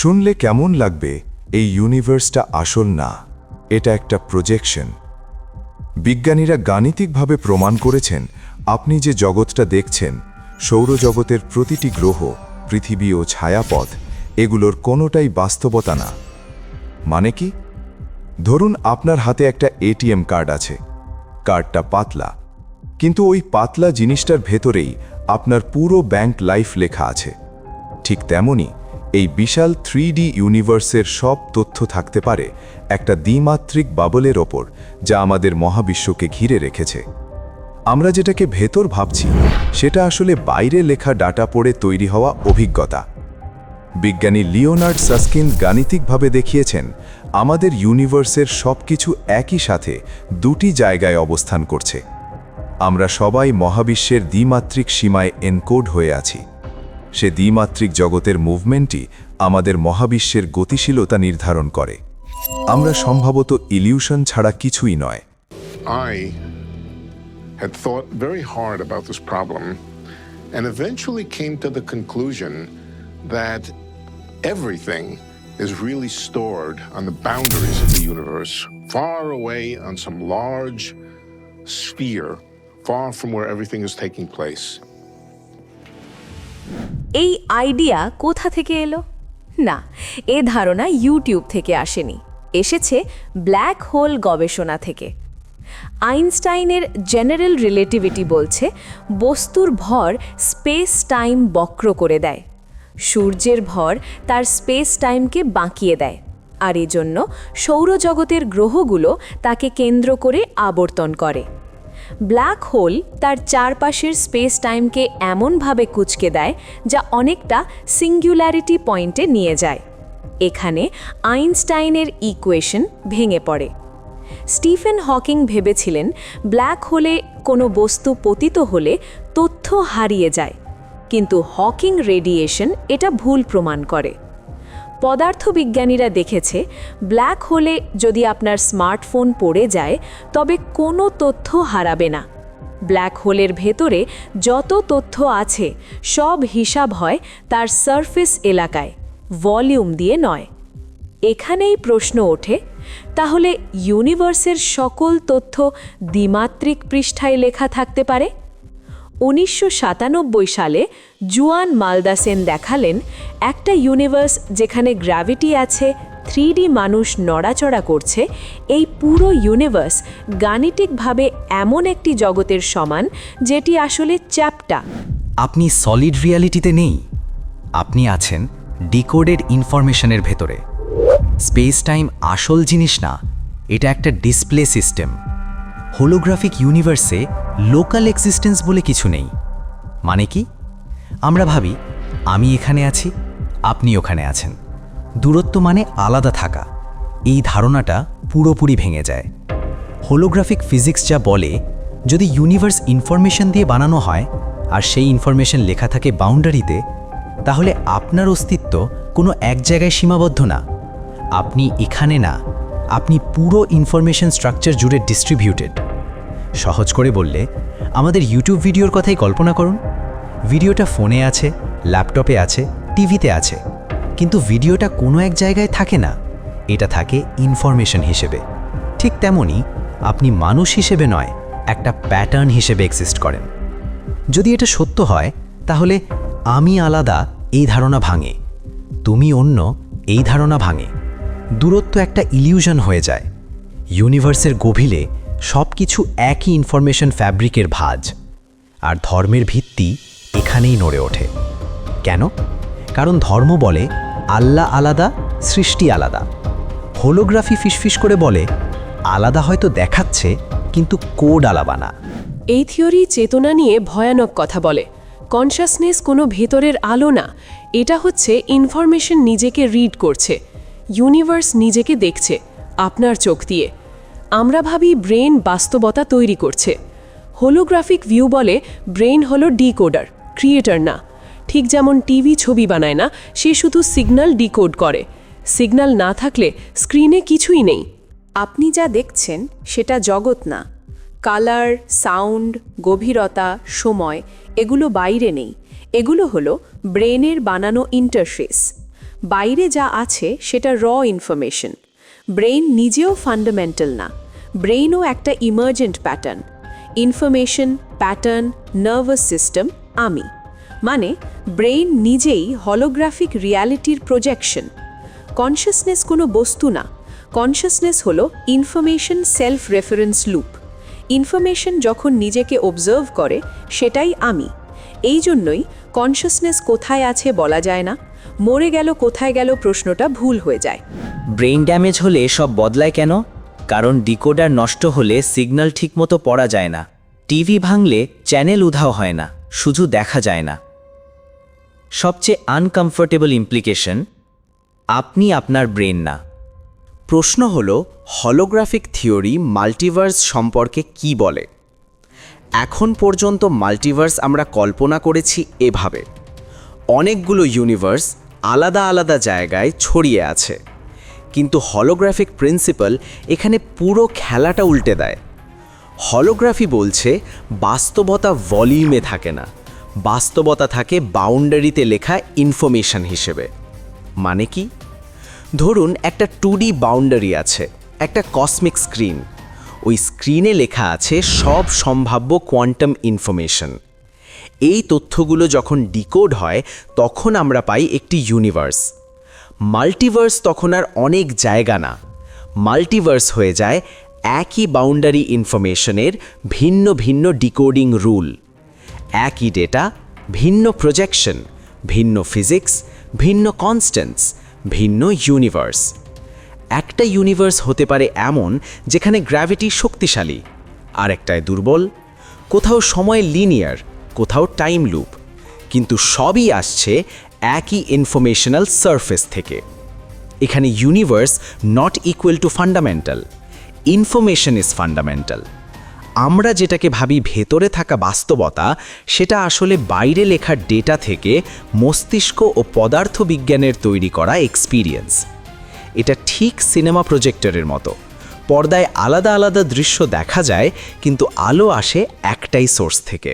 শুনলে কেমন লাগবে এই ইউনিভার্সটা আসল না? এটা একটা প্রজেকশন বিজ্ঞানীরা গাণিতিকভাবে প্রমাণ করেছেন, আপনি যে জগৎটা দেখছেন, সৌরজগতের প্রতিটি গ্রহ, পৃথিবী ও ছায়াপথ, এগুলোর কোনোটাই বাস্তবতা না। মানে কি? ধরুন আপনার হাতে একটা এটিএম কার্ড আছে। কার্ডটা পাতলা। কিন্তু ওই পাতলা জিনিসটার ভেতরেই আপনার পুরো ব্যাংক লাইফ লেখা আছে। ঠিক তেমনি এই বিশাল থ্রি ইউনিভার্সের সব তথ্য থাকতে পারে একটা দ্বিমাত্রিক বাবলের ওপর, যা আমাদের মহাবিশ্বকে ঘিরে রেখেছে। আমরা যেটাকে ভেতর ভাবছি, সেটা আসলে বাইরে লেখা ডাটা পড়ে তৈরি হওয়া অভিজ্ঞতা। বিজ্ঞানী লিওনার্ড সাস্কিন গাণিতিকভাবে দেখিয়েছেন, আমাদের ইউনিভার্সের সবকিছু একই সাথে দুটি জায়গায় অবস্থান করছে। আমরা সবাই মহাবিশ্বের দ্বিমাত্রিক সীমায় এনকোড হয়ে আছি। সে দ্বিমাত্রিক জগতের মুভমেন্টই আমাদের মহাবিশ্বের গতিশীলতা নির্ধারণ করে আমরা সম্ভবত ইলিউশন ছাড়া কিছুই নয় I had thought very hard about this problem and eventually came to the conclusion that everything is really stored on the boundaries of the universe, far away on some large sphere, far from where everything is taking place. এই idea কোথা থেকে এলো? না, এ ধারণা YouTube থেকে আসেনি। এসেছে black hole গবেষণা থেকে। আইনস্টাইনের জেনারেল রিলেটিভিটি বলছে, বস্তুর ভর স্পেস টাইম বক্র করে দেয়। সূর্যের ভর তার স্পেস টাইমকে বাঁকিয়ে দেয়। আর এজন্য সৌরজগতের গ্রহগুলো তাকে কেন্দ্র করে আবর্তন করে। ব্ল্যাক হোল তার চারপাশের স্পেস টাইমকে এমনভাবে কুচকে দেয় যা অনেকটা সিঙ্গুলারিটি পয়েন্টে নিয়ে যায়। এখানে আইনস্টাইনের ইকুয়েশন ভেঙে পড়ে। স্টিফেন হকিং ভেবেছিলেন ব্ল্যাক হোলে কোনো বস্তু পতিত হলে তথ্য হারিয়ে যায়, কিন্তু হকিং রেডিয়েশন এটা ভুল প্রমাণ করে। পদার্থবিজ্ঞানীরা দেখেছে, ব্ল্যাক হোলে যদি আপনার স্মার্টফোন পড়ে যায়, তবে কোনো তথ্য হারাবে না। ব্ল্যাক হোলের ভেতরে যত তথ্য আছে, সব হিসাব হয় তার সারফেস এলাকায়, ভলিউম দিয়ে নয়। এখানেই প্রশ্ন ওঠে, তাহলে ইউনিভার্সের সকল তথ্য দ্বিমাত্রিক পৃষ্ঠায় লেখা থাকতে পারে? উনিশশো সাতানব্বই সালে জুয়ান মালদা সেন দেখালেন একটা ইউনিভার্স যেখানে গ্র্যাভিটি আছে থ্রি মানুষ নড়াচড়া করছে, এই পুরো ইউনিভার্স গাণিতিকভাবে এমন একটি জগতের সমান যেটি আসলে চ্যাপটা আপনি সলিড রিয়ালিটিতে নেই। আপনি আছেন ডিকোডেড ইনফরমেশনের ভেতরে। স্পেস টাইম আসল জিনিস না, এটা একটা ডিসপ্লে সিস্টেম হোলোগ্রাফিক ইউনিভার্সে লোকাল এক্সিস্টেন্স বলে কিছু নেই। মানে কি? আমরা ভাবি, আমি এখানে আছি, আপনি ওখানে আছেন। দূরত্ব মানে আলাদা থাকা। এই ধারণাটা পুরোপুরি ভেঙে যায়। হোলোগ্রাফিক ফিজিক্স যা বলে, যদি ইউনিভার্স ইনফরমেশন দিয়ে বানানো হয় আর সেই ইনফরমেশন লেখা থাকে বাউন্ডারিতে তাহলে আপনার অস্তিত্ব কোনো এক জায়গায় সীমাবদ্ধ না। আপনি এখানে না আপনি পুরো ইনফরমেশন স্ট্রাকচার জুড়ে ডিস্ট্রিবিউটেড সহজ করে বললে, আমাদের ইউটিউব ভিডিওর কথাই কল্পনা করুন। ভিডিওটা ফোনে আছে ল্যাপটপে আছে টিভিতে আছে। কিন্তু ভিডিওটা কোনো এক জায়গায় থাকে না। এটা থাকে ইনফরমেশন হিসেবে। ঠিক তেমনি আপনি মানুষ হিসেবে নয়, একটা প্যাটার্ন হিসেবে এক্সিস্ট করেন। যদি এটা সত্য হয়, তাহলে আমি আলাদা, এই ধারণা ভাঙে। তুমি অন্য, এই ধারণা ভাঙে। দূরত্ব একটা ইলিউশন হয়ে যায়। ইউনিভার্সের গভীরে সব কিছু একই ইনফরমেশন ফ্যাব্রিকের ভাজ। আর ধর্মের ভিত্তি এখানেই নড়ে ওঠে। কেন? কারণ ধর্ম বলে আল্লাহ আলাদা, সৃষ্টি আলাদা। হোলোগ্রাফি ফিসফিস করে বলে, আলাদা হয়তো দেখাচ্ছে, কিন্তু কোড আলাবা না। এই থিওরি চেতনা নিয়ে ভয়ানক কথা বলে। কনশাসনেস কোনো ভেতরের আলো না। এটা হচ্ছে ইনফরমেশন নিজেকে রিড করছে। ইউনিভার্স নিজেকে দেখছে, আপনার চোখ দিয়ে। আমরা ভাবি ব্রেন বাস্তবতা তৈরি করছে। হোলোগ্রাফিক ভিউ বলে ব্রেন হলো ডিকোডার ক্রিয়েটার না। ঠিক যেমন টিভি ছবি বানায় না, সে শুধু সিগন্যাল ডিকোড করে। সিগন্যাল না থাকলে স্ক্রিনে কিছুই নেই। আপনি যা দেখছেন, সেটা জগৎ না। কালার সাউন্ড গভীরতা, সময়, এগুলো বাইরে নেই। এগুলো হলো ব্রেনের বানানো ইন্টারফেস বাইরে যা আছে সেটা র ইনফরমেশন ব্রেইন নিজেও ফান্ডামেন্টাল না। ব্রেইনও একটা emergent pattern information pattern nervous system আমি। মানে ব্রেইন নিজেই হলোগ্রাফিক রিয়ালিটির প্রজেকশন কনশাসনেস কোনো বস্তু না। কনশাসনেস হলো information self reference loop information যখন নিজেকে অবজার্ভ করে, সেটাই আমি। এই জন্যই কনশাসনেস কোথায় আছে বলা যায় না। মরে গেল, কোথায় গেল প্রশ্নটা ভুল হয়ে যায়। ব্রেইন ড্যামেজ হলে সব বদলায় কেন? কারণ ডিকোডার নষ্ট হলে সিগন্যাল ঠিকমতো পড়া যায় না। টিভি ভাঙলে চ্যানেল উধাও হয় না, শুধু দেখা যায় না। সবচেয়ে আনকমফোর্টেবল ইমপ্লিকেশন আপনি আপনার ব্রেন না। প্রশ্ন হল হলোগ্রাফিক থিওরি মাল্টিভার্স সম্পর্কে কি বলে? এখন পর্যন্ত মাল্টিভার্স আমরা কল্পনা করেছি এভাবে। অনেকগুলো ইউনিভার্স আলাদা আলাদা জায়গায় ছড়িয়ে আছে। কিন্তু হলোগ্রাফিক প্রিন্সিপাল এখানে পুরো খেলাটা উল্টে দেয়। হলোগ্রাফি বলছে বাস্তবতা ভলিউমে থাকে না। বাস্তবতা থাকে বাউন্ডারিতে লেখা ইনফরমেশন হিসেবে। মানে কি? ধরুন একটা টু বাউন্ডারি আছে, একটা কসমিক স্ক্রিন ওই স্ক্রিনে লেখা আছে সব সম্ভাব্য কোয়ান্টাম ইনফরমেশন এই তথ্যগুলো যখন ডিকোড হয়, তখন আমরা পাই একটি ইউনিভার্স মাল্টিভার্স তখন আর অনেক জায়গা না। মাল্টিভার্স হয়ে যায় একই বাউন্ডারি ইনফরমেশনের ভিন্ন ভিন্ন ডিকোডিং রুল একই ডেটা ভিন্ন প্রজেকশন ভিন্ন ফিজিক্স ভিন্ন কনস্ট্যান্টস ভিন্ন ইউনিভার্স একটা ইউনিভার্স হতে পারে এমন যেখানে গ্র্যাভিটি শক্তিশালী, আরেকটায় দুর্বল, কোথাও সময় লিনিয়ার কোথাও টাইম লুপ কিন্তু সবই আসছে একই ইনফরমেশনাল সারফেস থেকে। এখানে universe not equal to fundamental information is fundamental আমরা যেটাকে ভাবি ভেতরে থাকা বাস্তবতা, সেটা আসলে বাইরে লেখা ডেটা থেকে মস্তিষ্ক ও পদার্থবিজ্ঞানের তৈরি করা এক্সপিরিয়েন্স এটা ঠিক সিনেমা প্রজেক্টরের মতো। পর্দায় আলাদা আলাদা দৃশ্য দেখা যায়, কিন্তু আলো আসে একটাই সোর্স থেকে।